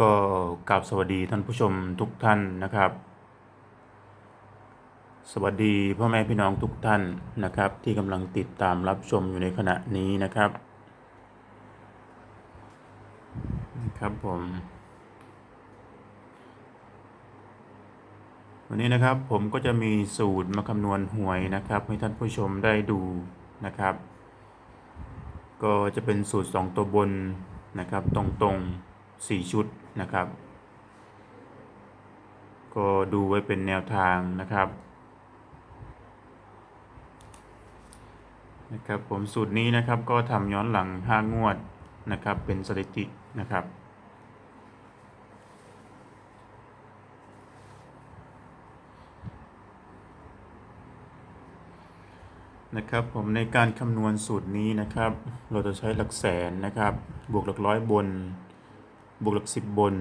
ก็กราบสวัสดีท่านผู้ชมทุกท่านนะครับ สวัสดีพ่อแม่พี่น้องทุกท่านนะครับ ที่กำลังติดตามรับชมอยู่ในขณะนี้นะครับนะครับผม วันนี้นะครับผมก็จะมีสูตรมาคำนวณหวยนะครับ ให้ท่านผู้ชมได้ดูนะครับ ก็จะเป็นสูตร 2 ตัวบนนะครับตรงๆ4 ชุด นะครับ ก็ดูไว้เป็นแนวทางนะครับนะครับผมสูตรนี้นะครับก็ทำย้อนหลัง 5 งวดนะครับ เป็นสถิตินะครับ นะครับผมในการคำนวณสูตรนี้นะครับ เราจะใช้หลักแสนนะครับ บวกหลักร้อยบน บวกหลักสิบบน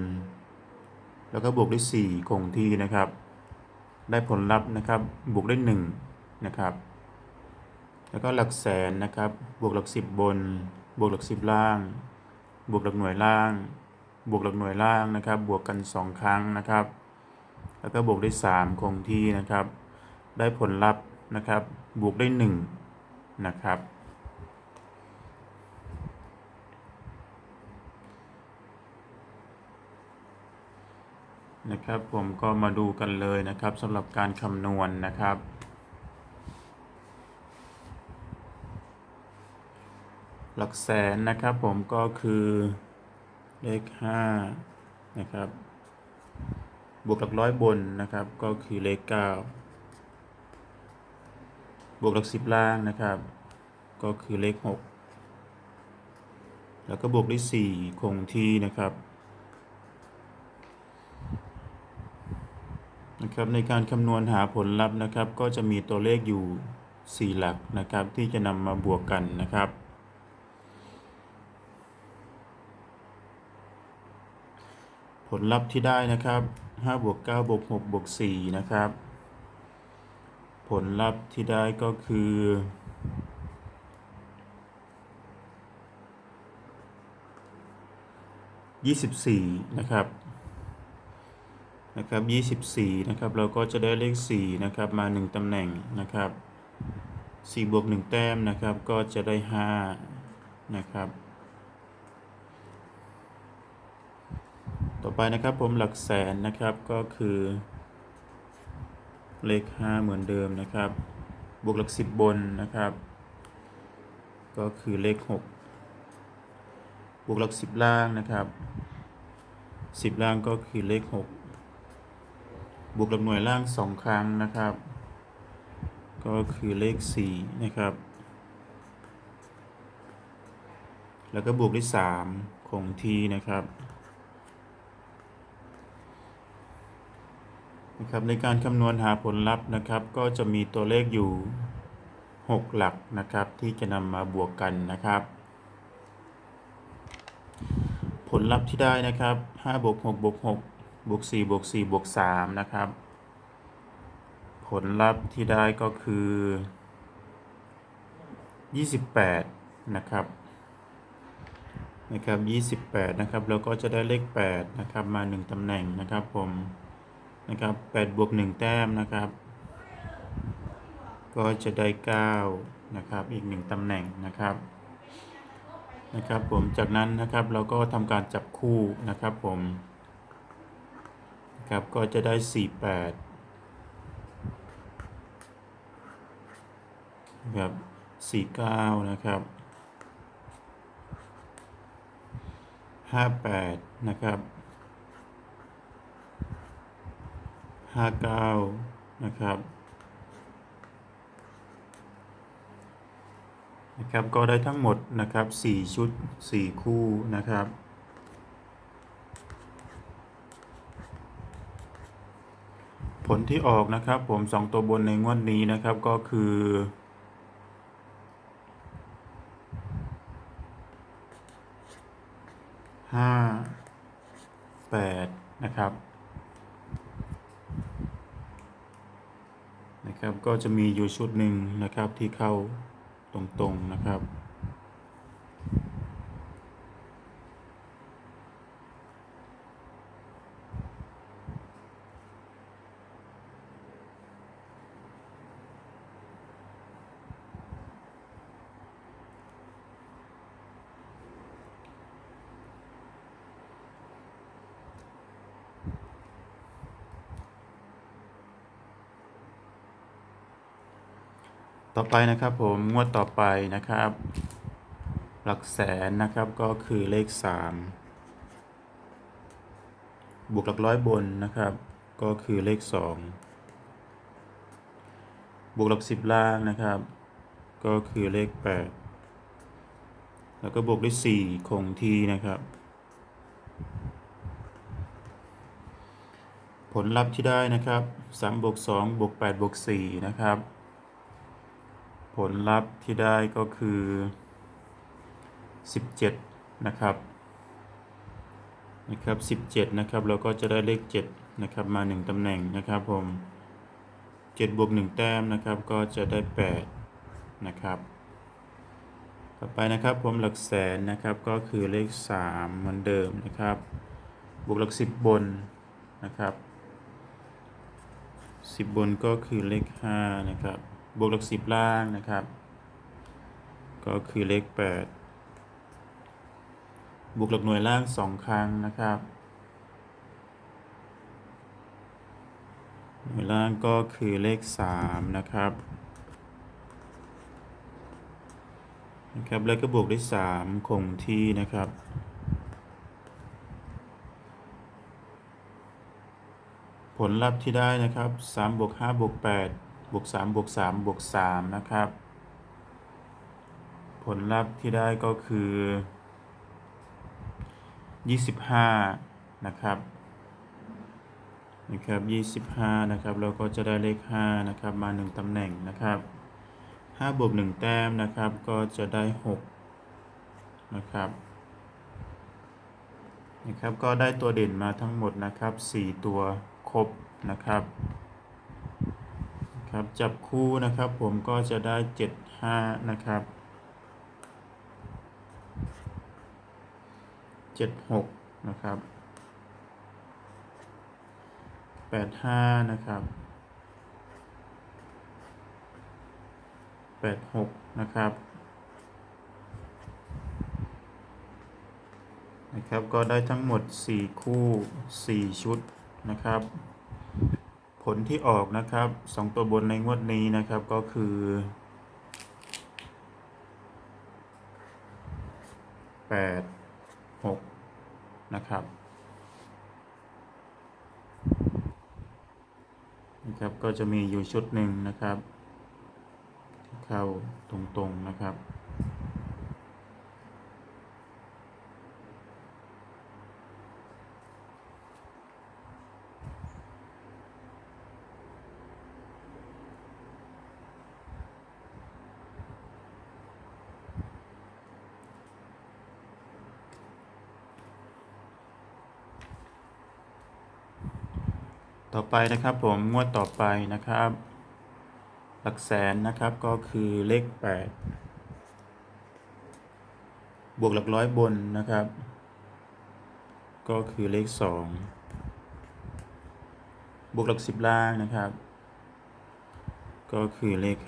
แล้วก็บวกด้วยสี่คงที่นะครับ ได้ผลลัพธ์นะครับ บวกได้หนึ่งนะครับ แล้วก็หลักแสนนะครับ บวกหลักสิบบน บวกหลักสิบล่าง บวกหลักหน่วยล่าง บวกหลักหน่วยล่างนะครับ บวกกันสองครั้งนะครับ แล้วก็บวกได้สามคงที่นะครับ ได้ผลลัพธ์นะครับ บวกได้หนึ่งนะครับ นะครับผมก็มาดูกันเลยนะครับสำหรับการคำนวณนะครับ หลักแสนนะครับผมก็คือเลข5นะครับบวกหลักร้อยบนนะครับก็คือเลข 9 บวกหลักสิบล่างนะครับ ก็คือเลข 6 แล้วก็บวกด้วย4คงที่นะครับ นะครับในการคำนวณหาผลลัพธ์นะครับ ก็จะมีตัวเลขอยู่ 4 หลักนะครับ ที่จะนำมาบวกกันนะครับ ผลลัพธ์ที่ได้นะครับ5บวก9บวก6บวก4นะครับ ผลลัพธ์ที่ได้ก็คือ24นะครับ นะครับ 24 นะครับ เราก็จะได้เลข 4 นะครับ มา 1 ตำแหน่งนะครับ 4 บวก 1 แต้มนะครับ ก็จะได้ 5 นะครับ ต่อไปนะครับผมหลักแสนนะครับ ก็คือ เลข 5 เหมือนเดิมนะครับ บวกหลัก 10 บนนะครับ ก็คือเลข 6 บวกหลัก 10 ล่างนะครับ 10 ล่างก็คือเลข 6 บวกหลักหน่วยล่าง2ครั้งนะครับ ก็คือเลข4นะครับ แล้วก็บวกด้วย3คงที่นะครับนะครับในการคำนวณหาผลลัพธ์นะครับ ก็จะมีตัวเลขอยู่ 6 หลักนะครับ ที่จะนำมาบวกกันนะครับ ผลลัพธ์ที่ได้นะครับ5บวก6บวก6 บวก4บวก4บวก3นะครับ ผลลัพธ์ที่ได้ก็คือ 28 นะครับ นะครับ 28 นะครับ แล้วก็จะได้เลข 8 นะครับ มา 1ตำแหน่งนะครับผม นะครับ8บวก1แต้มนะครับ ก็จะได้ 9 นะครับ อีก 1ตำแหน่งนะครับ นะครับผม จากนั้นนะครับเราก็ทำการจับคู่นะครับผม ครับก็จะได้ 48นะครับ49 นะครับ 58 นะครับห้าเก้านะครับนะครับก็ได้ทั้งหมดนะครับสี่ชุดสี่คู่นะครับ ผลที่ออกนะครับผมสองตัวบนในงวดนี้นะครับก็คือห้าแปดนะครับนะครับ ก็จะมีอยู่ชุดหนึ่งนะครับที่เข้าตรงๆนะครับ ต่อไปนะครับผมงวดต่อไปนะครับ หลักแสนนะครับก็คือเลข 3 บวกหลักร้อยบนนะครับ ก็คือเลข 2 บวกหลักสิบล่างนะครับ ก็คือเลข 8 แล้วก็บวกด้วย 4 คงที่นะครับ ผลลัพธ์ที่ได้นะครับ3บวก2บวก8บวก4นะครับ ผลลัพธ์ที่ได้ก็คือ 17 นะครับ นะครับ 17 นะครับ เราก็จะได้เลข 7 นะครับ มา 1ตำแหน่งนะครับผม 7 บวก 1 แต้มนะครับ ก็จะได้ 8 นะครับ ต่อไปนะครับผมหลักแสนนะครับ ก็คือเลข 3 เหมือนเดิมนะครับ บวกหลัก 10 บนนะครับ 10 บนก็คือเลข 5 นะครับ บวกหลัก10ล่างนะครับ ก็คือเลข8บวกหลักหน่วยล่าง2ครั้งนะครับ หน่วยล่างก็คือเลข3นะครับนะครับแล้วก็บวกด้วย3คงที่นะครับผลลัพธ์ที่ได้นะครับ 3 บวก 5 บวก 8 บวก3บวก3บวก3นะครับ ผลลัพธ์ที่ได้ก็คือ 25 นะครับนะครับ25 นะครับ เราก็จะได้เลข 5 นะครับ มา 1 ตำแหน่งนะครับ5บวก1แต้มนะครับ ก็จะได้ 6 นะครับนะครับ ก็ได้ตัวเด่นมาทั้งหมดนะครับ 4 ตัวครบนะครับ ครับจับคู่นะครับผมก็จะได้ 7 5 นะครับเจ็ดหกนะครับแปดห้านะครับแปดหกนะครับนะครับก็ได้ทั้งหมดสี่คู่สี่ชุดนะครับ ผลที่ออกนะครับสองตัวบนในงวดนี้นะครับก็คือแปดหกนะครับนะครับ ก็จะมีอยู่ชุดหนึ่งนะครับ เข้าตรงๆนะครับ ต่อไปนะครับผมงวดต่อไปนะครับ หลักแสนนะครับก็คือเลข 8 บวกหลักร้อยบนนะครับ ก็คือเลข 2 บวกหลักสิบล่างนะครับ ก็คือเลข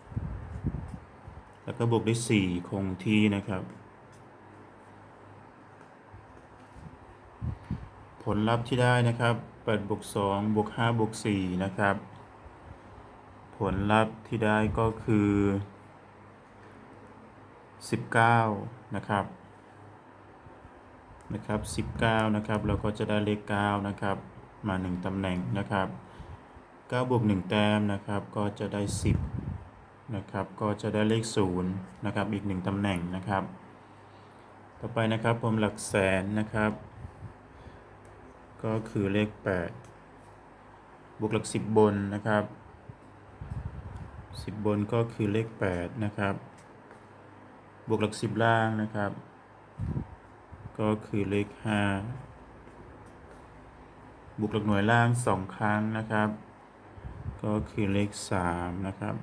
5 แล้วก็บวกด้วย4คงที่นะครับผลลัพธ์ที่ได้นะครับ 8บวก2บวก5บวก4นะครับ ผลลัพธ์ที่ได้ก็คือ 19 นะครับ นะครับ 19 นะครับ เราก็จะได้เลข 9 นะครับ มา 1ตำแหน่งนะครับ9บวก1แต้มนะครับ ก็จะได้ 10 นะครับ ก็จะได้เลข 0 นะครับ อีก 1ตำแหน่งนะครับ ต่อไปนะครับผมหลักแสนนะครับ ก็คือเลข 8 บวกหลัก 10 บนนะครับ 10 บนก็คือเลข 8 นะครับ บวกหลัก 10 ล่างนะครับ ก็คือเลข 5 บวกหลักหน่วยล่าง 2 ครั้งนะครับ ก็คือเลข 3 นะครับ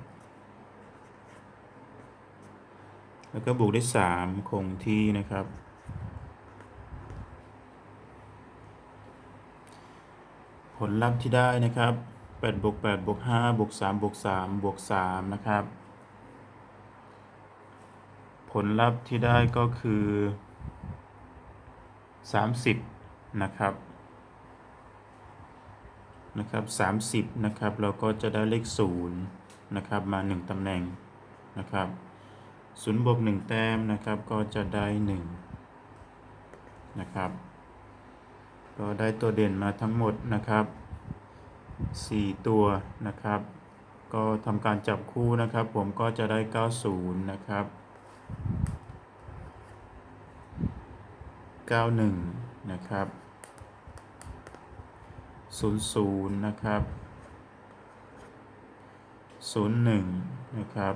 แล้วก็บวกได้3คงที่นะครับ ลลัพธ์ที่ได้นะครับ8บวก8บวก5บวก3บวก3บวก3นะครับ ผลลัพธ์ที่ได้ก็คือ 30 นะครับนะครับ30นะครับเราก็จะได้เลข0นะครับมา 1ตำแหน่งนะครับศูนย์บวก1แต้มนะครับก็จะได้ 1 นะครับ ก็ได้ตัวเด่นมาทั้งหมดนะครับ 4 ตัวนะครับ ก็ทำการจับคู่นะครับ ผมก็จะได้ 90 นะครับ 91 นะครับ 00 นะครับ 01 นะครับ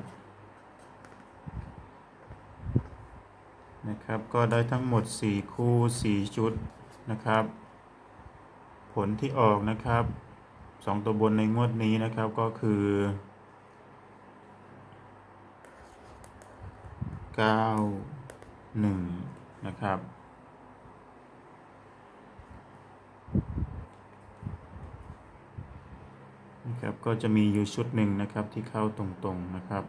นะครับ ก็ได้ทั้งหมด 4 คู่ 4 ชุดนะครับ ผลที่ออกนะครับ2ตัวบนในงวดนี้นะครับก็คือ9 1นะครับนะครับ ก็จะมีอยู่ชุดหนึ่งนะครับที่เข้าตรงๆนะครับ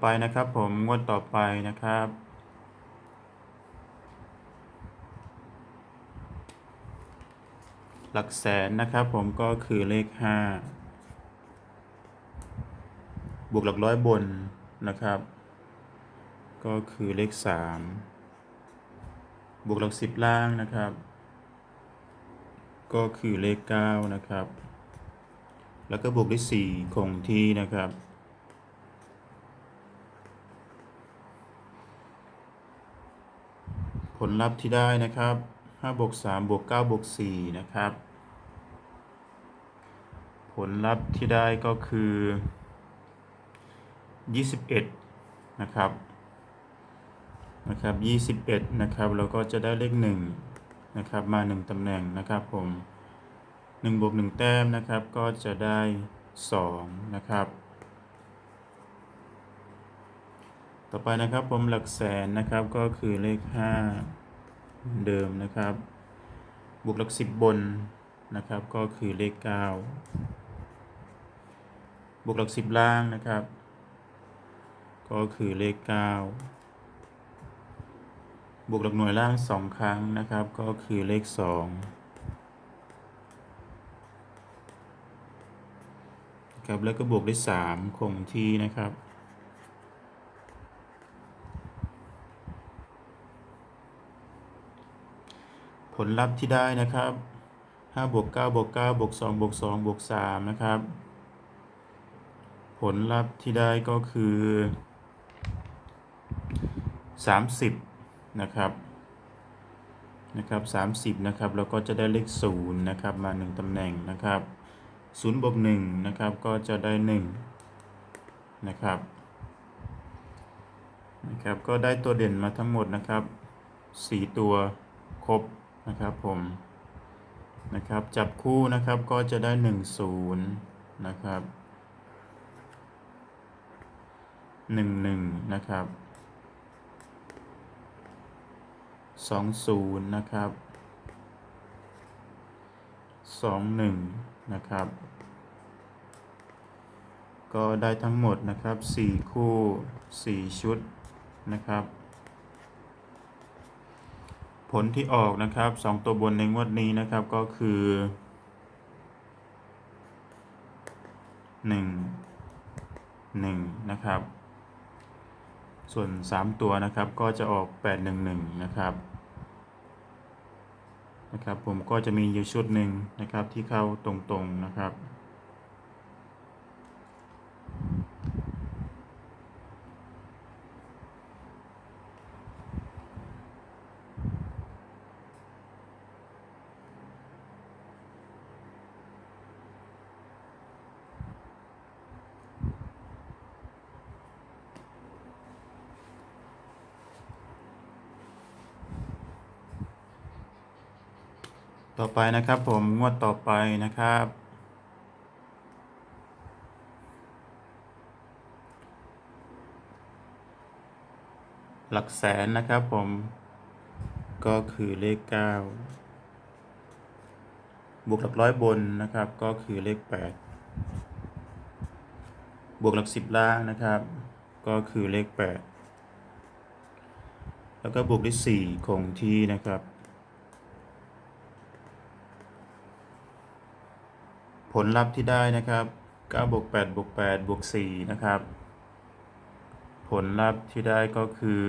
ไปนะครับ ผมงวดต่อไปนะครับ หลักแสนนะครับ ผมก็คือเลข 5 บวกหลักร้อยบนนะครับ ก็คือเลข 3 บวกหลักสิบล่างนะครับ ก็คือเลข 9 นะครับ แล้วก็บวกด้วย4คงที่นะครับ ผลลัพธ์ที่ได้นะครับ5บวก3บวก9บวก4นะครับ ผลลัพธ์ที่ได้ก็คือ 21 นะครับนะครับ21 นะครับแล้วก็จะได้เลข1นะครับมา 1ตำแหน่งนะครับผม1บวก1แต้มนะครับก็จะได้ 2 นะครับ ต่อไปนะครับผมหลักแสนนะครับก็คือเลข5เหมือนเดิมนะครับ บวกหลัก 10 บนนะครับก็คือเลข 9 บวกหลัก 10 ล่างนะครับ ก็คือเลข 9 บวกหลักหน่วยล่าง 2 ครั้งนะครับ ก็คือเลข 2ครับแล้วก็บวกด้วย3คงที่นะครับ ผลลัพธ์ที่ได้นะครับ5บวก9บวก9บวก2บวก2บวก3นะครับ ผลลัพธ์ที่ได้ก็คือ 30 นะครับนะครับ30นะครับแล้วก็จะได้เลข0นะครับมา 1ตำแหน่งนะครับ0บวก1นะครับก็จะได้ 1 นะครับนะครับ ก็ได้ตัวเด่นมาทั้งหมดนะครับ 4 ตัวครบ นะครับผมนะครับจับคู่นะครับก็จะได้ 1 0 นะครับ 1 1 นะครับ 20 นะครับ 21 นะครับ ก็ได้ทั้งหมดนะครับ 4 คู่ 4 ชุดนะครับ ผลที่ออกนะครับ2ตัวบนในงวดนี้นะครับก็คือ1 1นะครับ ส่วน 3 ตัวนะครับก็จะออก 811 นะครับนะครับ ผมก็จะมีอยู่ชุดหนึ่งนะครับที่เข้าตรงๆนะครับ ต่อไปนะครับผมงวดต่อไปนะครับหลักแสนนะครับผมก็คือเลขเก้าบวกหลักร้อยบนนะครับ ก็คือเลขแปดบวกหลักสิบล่างนะครับ ก็คือเลขแปดแล้วก็บวกด้วยสี่คงที่นะครับ ผลลัพธ์ที่ได้นะครับ9บวก8บวก8บวก4นะครับ ผลลัพธ์ที่ได้ก็คือ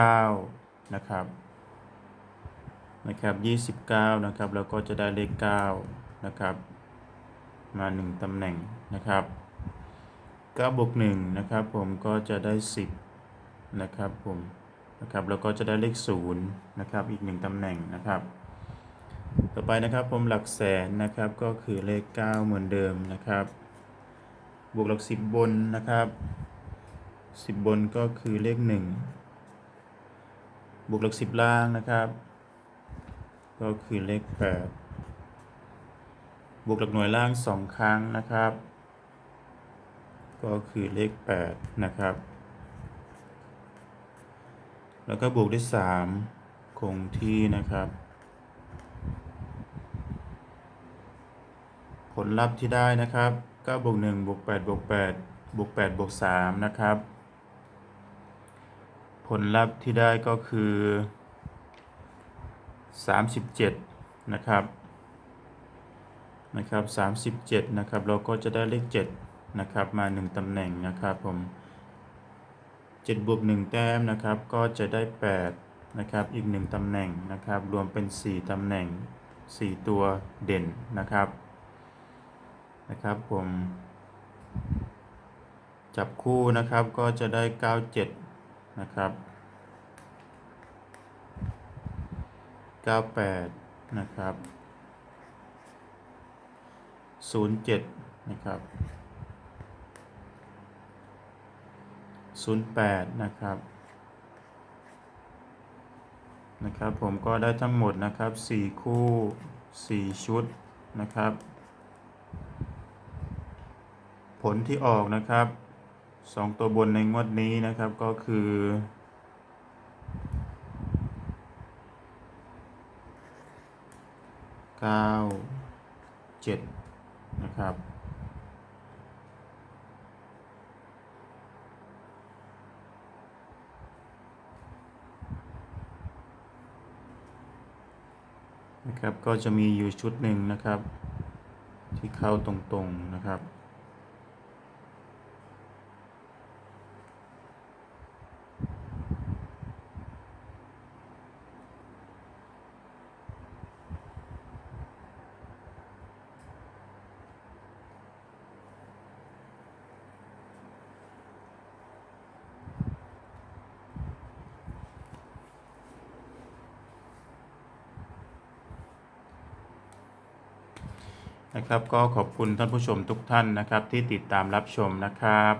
29 นะครับ นะครับ 29 นะครับ แล้วก็จะได้เลข 9 นะครับ มา 1ตำแหน่งนะครับ9บวก1นะครับ ผมก็จะได้ 10 นะครับผม นะครับ แล้วก็จะได้เลข 0 นะครับ อีก 1ตำแหน่งนะครับ ต่อไปนะครับผมหลักแสนนะครับก็คือเลข 9 เหมือนเดิมนะครับ บวกหลัก 10 บนนะครับ 10 บนก็คือเลข 1 บวกหลัก 10 ล่างนะครับ ก็คือเลข 8 บวกหลักหน่วยล่าง 2 ครั้งนะครับ ก็คือเลข 8 นะครับ แล้วก็บวกด้วย 3 คงที่นะครับ ผลลัพธ์ที่ได้นะครับ9บวก1บวก8บวก8บวก8บวก3นะครับ ผลลัพธ์ที่ได้ก็คือ 37 นะครับนะครับ37 นะครับ เราก็จะได้เลข 7 นะครับ มา 1 ตำแหน่งนะครับผม7บวก1แต้มนะครับ ก็จะได้ 8 นะครับ อีก 1 ตำแหน่งนะครับ รวมเป็น 4 ตำแหน่ง 4 ตัวเด่นนะครับ นะครับผมจับคู่นะครับก็จะได้ 97 นะครับ 98 นะครับ 07 นะครับ 08 นะครับ นะครับผมก็ได้ทั้งหมดนะครับ 4 คู่ 4 ชุดนะครับ ผลที่ออกนะครับ2ตัวบนในงวดนี้นะครับก็คือเก้าเจ็ดนะครับนะครับก็จะมีอยู่ชุดหนึ่งนะครับ ที่เข้าตรงๆนะครับ นะครับก็ขอบคุณท่านผู้ชมทุกท่านนะครับที่ติดตามรับชมนะครับ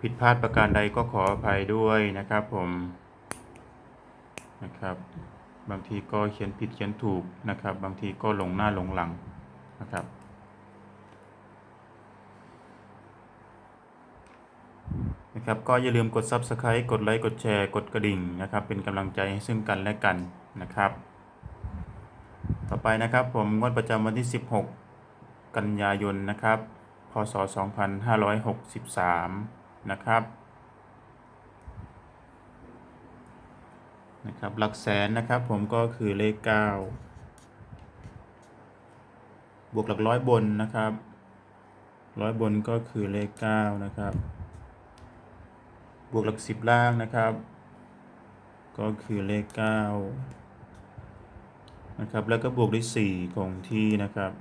ผิดพลาดประการใดก็ขออภัยด้วยนะครับผมนะครับบางทีก็เขียนผิดเขียนถูกนะครับ บางทีก็หลงหน้าหลงหลังนะครับนะครับก็อย่าลืมกด Subscribe กดไลค์กดแชร์กดกระดิ่งนะครับ เป็นกำลังใจให้ซึ่งกันและกันนะครับ ต่อไปนะครับผมงวดประจำวันที่ 16 กันยายนนะครับ พศ 2563 นะครับ นะครับ หลักแสนนะครับผมก็คือเลข 9 บวกหลักร้อยบนนะครับ ร้อยบนก็คือเลข 9 นะครับ บวกหลัก 10 ล่างนะครับ ก็คือเลข 9 นะครับ แล้วก็บวกด้วย4คงที่นะครับ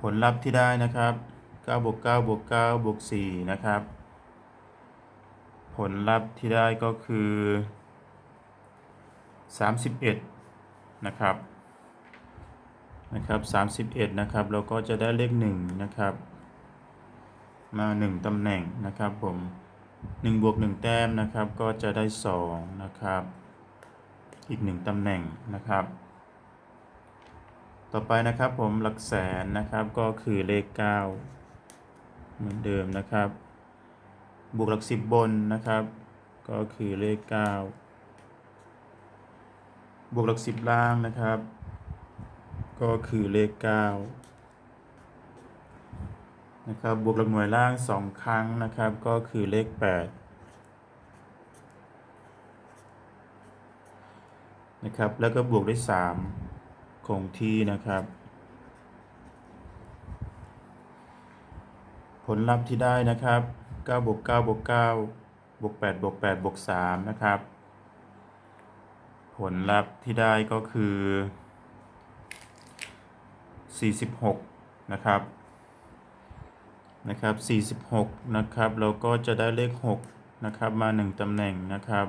ผลลัพธ์ที่ได้นะครับ9บวก9บวก9บวก4นะครับ ผลลัพธ์ที่ได้ก็คือ 31 นะครับนะครับ31 นะครับ เราก็จะได้เลข 1 นะครับ มา 1ตำแหน่งนะครับผม 1บวก1แต้มนะครับก็จะได้ 2 นะครับ อีก 1ตำแหน่งนะครับ ต่อไปนะครับผมหลักแสนนะครับก็คือเลข 9 เหมือนเดิมนะครับ บวกหลักสิบบนนะครับ ก็คือเลขเก้าบวกหลักสิบล่างนะครับ ก็คือเลขเก้า นะครับบวกหลักหน่วยล่างสองครั้งนะครับ ก็คือเลขแปดนะครับ แล้วก็บวกด้วยสามคงที่นะครับ ผลลัพธ์ที่ได้นะครับ9บวก9บวก9บวก8บวก8บวก3นะครับ ผลลัพธ์ที่ได้ก็คือ 46 นะครับ นะครับ 46 นะครับ เราก็จะได้เลข 6 นะครับ มา 1 ตำแหน่งนะครับ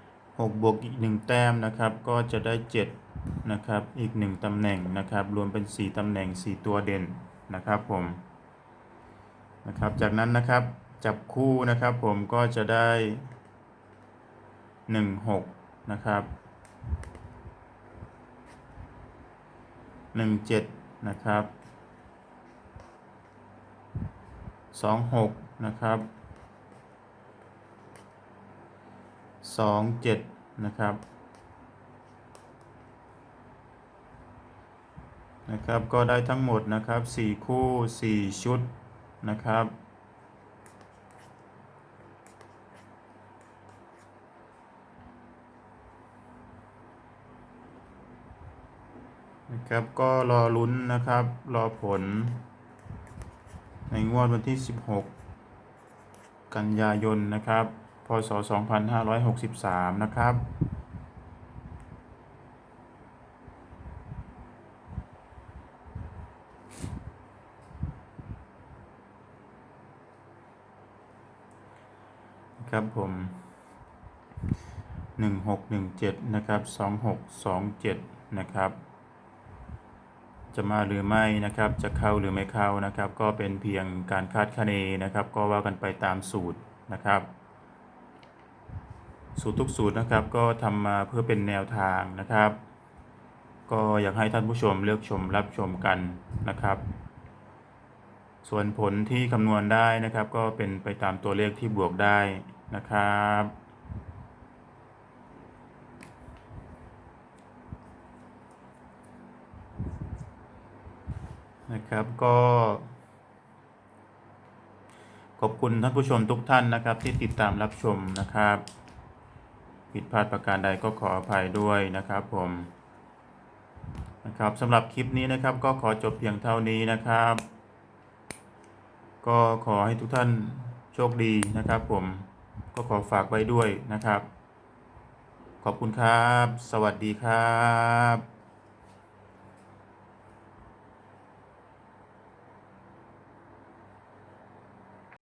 6 บวกอีก 1 แต้มนะครับ ก็จะได้ 7 นะครับ อีก 1 ตำแหน่งนะครับ รวมเป็น 4 ตำแหน่ง 4 ตัวเด่นนะครับผม นะครับ จากนั้นนะครับ จับคู่นะครับผมก็จะได้ 1 6 นะครับ 1 7 นะครับ 2 6นะครับ2 7นะครับนะครับก็ได้ทั้งหมดนะครับ4คู่4ชุดนะครับนะครับก็รอลุ้นนะครับ รอผล ในงวดวันที่ 16 กันยายนนะครับ พศ 2563 นะครับ ครับผมหนึ่งหกหนึ่งเจ็ดนะครับสองหกสองเจ็ดนะครับ จะมาหรือไม่นะครับจะเข้าหรือไม่เข้านะครับ ก็เป็นเพียงการคาดคะเนนะครับ ก็ว่ากันไปตามสูตรนะครับ สูตรทุกสูตรนะครับ ก็ทำมาเพื่อเป็นแนวทางนะครับ ก็อยากให้ท่านผู้ชมเลือกชมรับชมกันนะครับ ส่วนผลที่คำนวณได้นะครับ ก็เป็นไปตามตัวเลขที่บวกได้นะครับ นะครับก็ขอบคุณท่านผู้ชมทุกท่านนะครับ ที่ติดตามรับชมนะครับ ผิดพลาดประการใดก็ขออภัยด้วยนะครับผมนะครับสำหรับคลิปนี้นะครับ ก็ขอจบเพียงเท่านี้นะครับ ก็ขอให้ทุกท่านโชคดีนะครับผมก็ขอฝากไว้ด้วยนะครับ ขอบคุณครับ สวัสดีครับ